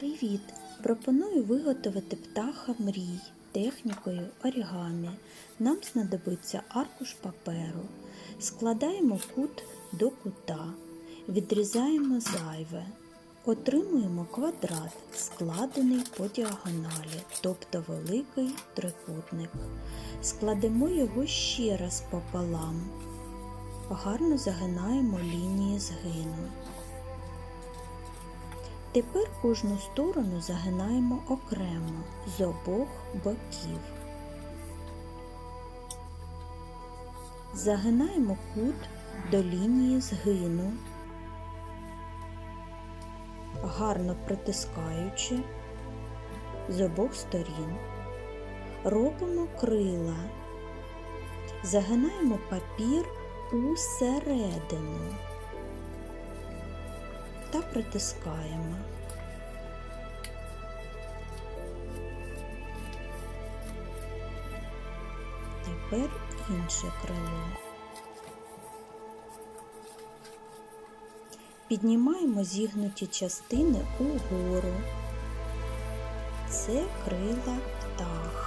Привіт! Пропоную виготовити птаха мрій технікою орігамі. Нам знадобиться аркуш паперу. Складаємо кут до кута, відрізаємо зайве. Отримуємо квадрат, складений по діагоналі, тобто великий трикутник. Складемо його ще раз пополам. Гарно загинаємо лінії згину. Тепер кожну сторону загинаємо окремо з обох боків. Загинаємо кут до лінії згину, гарно притискаючи з обох сторін. Робимо крила, загинаємо папір усередину та притискаємо. Тепер інше крило. Піднімаємо зігнуті частини угору. Це крила птаха.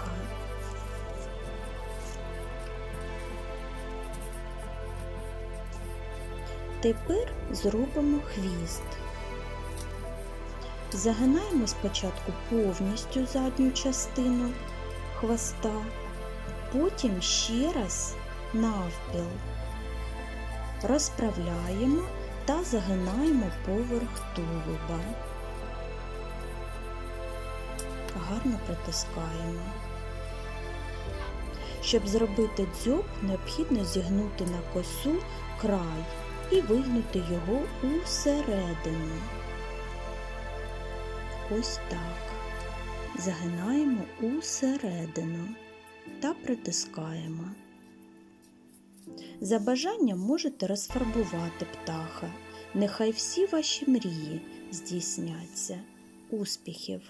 Тепер зробимо хвіст. Загинаємо спочатку повністю задню частину хвоста, потім ще раз навпіл. Розправляємо та загинаємо поверх тулуба. Гарно притискаємо. Щоб зробити дзьоб, необхідно зігнути на косу край і вигнути його усередину. Ось так. Загинаємо усередину та притискаємо. За бажанням можете розфарбувати птаха. Нехай всі ваші мрії здійсняться. Успіхів!